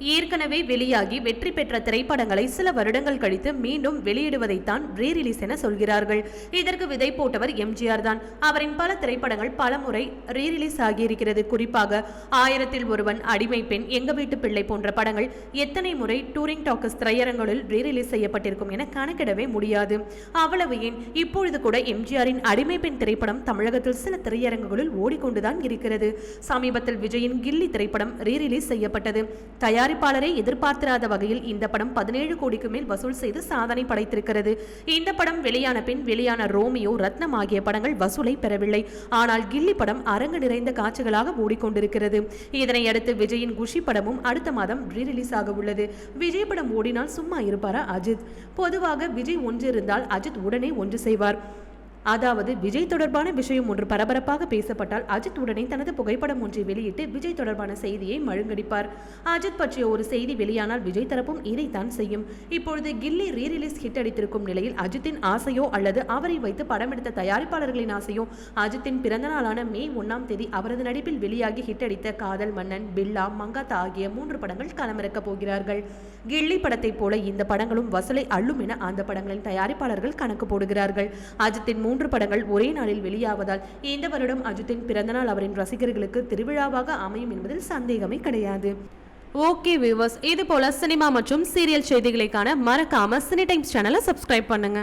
ஏற்கனவே வெளியாகி வெற்றி பெற்ற திரைப்படங்களை சில வருடங்கள் கழித்து மீண்டும் வெளியிடுவதைத்தான் ரீ ரிலீஸ் என சொல்கிறார்கள். இதற்கு விதை போட்டவர் எம்ஜிஆர் தான். அவரின் பல திரைப்படங்கள் பல முறை ரீ ரிலீஸ் ஆகியிருக்கிறது. குறிப்பாக ஆயிரத்தில் ஒருவன் அடிமை பெண் எங்க வீட்டு பிள்ளை போன்ற படங்கள் எத்தனை முறை டூரிங் டாக்கஸ் திரையரங்களில் ரீ ரிலீஸ் செய்யப்பட்டிருக்கும் என கணக்கிடவே முடியாது. அவ்வளவு ஏன்? இப்பொழுது கூட எம்ஜிஆரின் அடிமை பெண் திரைப்படம் தமிழகத்தில் சில திரையரங்குகளில் ஓடிக்கொண்டுதான் இருக்கிறது. சமீபத்தில் விஜயின் கில்லி திரைப்படம் ரீ ரிலீஸ் செய்யப்பட்டது. தயார் தயாரிப்பாளரை எதிர்பார்த்திராத வகையில் இந்த படம் பதினேழு கோடிக்கு மேல் வசூல் செய்து சாதனை படைத்திருக்கிறது. இந்த படம் வெளியான பின் வெளியான ரோமியோ ரத்னம் ஆகிய படங்கள் வசூலை பெறவில்லை. ஆனால் கில்லி படம் அரங்கு நிறைந்த காட்சிகளாக ஓடிக்கொண்டிருக்கிறது இதனை அடுத்து விஜயின் குஷி படமும் அடுத்த மாதம் ரீ ரிலீஸ் ஆக உள்ளது. விஜய் படம் ஓடினால் சும்மா இருப்பாரா அஜித்? பொதுவாக விஜய் ஒன்று இருந்தால் அஜித் உடனே ஒன்று செய்வார். அதாவது விஜய் தொடர்பான விஷயம் ஒன்று பரபரப்பாக பேசப்பட்டால் அஜித் உடனே தனது புகைப்படம் ஒன்றை வெளியிட்டு விஜய் தொடர்பான செய்தியை மழுங்கடிப்பார். அஜித் பற்றிய ஒரு செய்தி வெளியானால் விஜய் தரப்பும் இதைத்தான் செய்யும். இப்பொழுது கில்லி ரீ ரிலீஸ் ஹிட் அடித்திருக்கும் நிலையில் அஜித்தின் ஆசையோ அல்லது அவரை வைத்து படம் எடுத்த தயாரிப்பாளர்களின் ஆசையோ அஜித்தின் பிறந்த நாளான மே ஒன்னாம் தேதி அவரது நடிப்பில் வெளியாகி ஹிட் அடித்த காதல் மன்னன் பில்லா மங்காத்தா ஆகிய மூன்று படங்கள் களமிறக்கப் போகிறார்கள். கில்லி படத்தைப் போல இந்த படங்களும் வசூலை அள்ளும் என அந்த படங்களின் தயாரிப்பாளர்கள் கணக்கு போடுகிறார்கள். அஜித்தின் மூன்று படங்கள் ஒரே நாளில் வெளியாவதால் இந்த வருடம் அஜித்தின் பிறந்தநாள் அவரின் ரசிகர்களுக்கு திருவிழாவாக அமையும் என்பதில் சந்தேகமே கிடையாது. ஓகே வியூவர்ஸ் இது போல சினிமா மற்றும் சீரியல் செய்திகளைக்கான மறக்காம சினி டைம்ஸ் சேனலை சப்ஸ்கிரைப் பண்ணுங்க.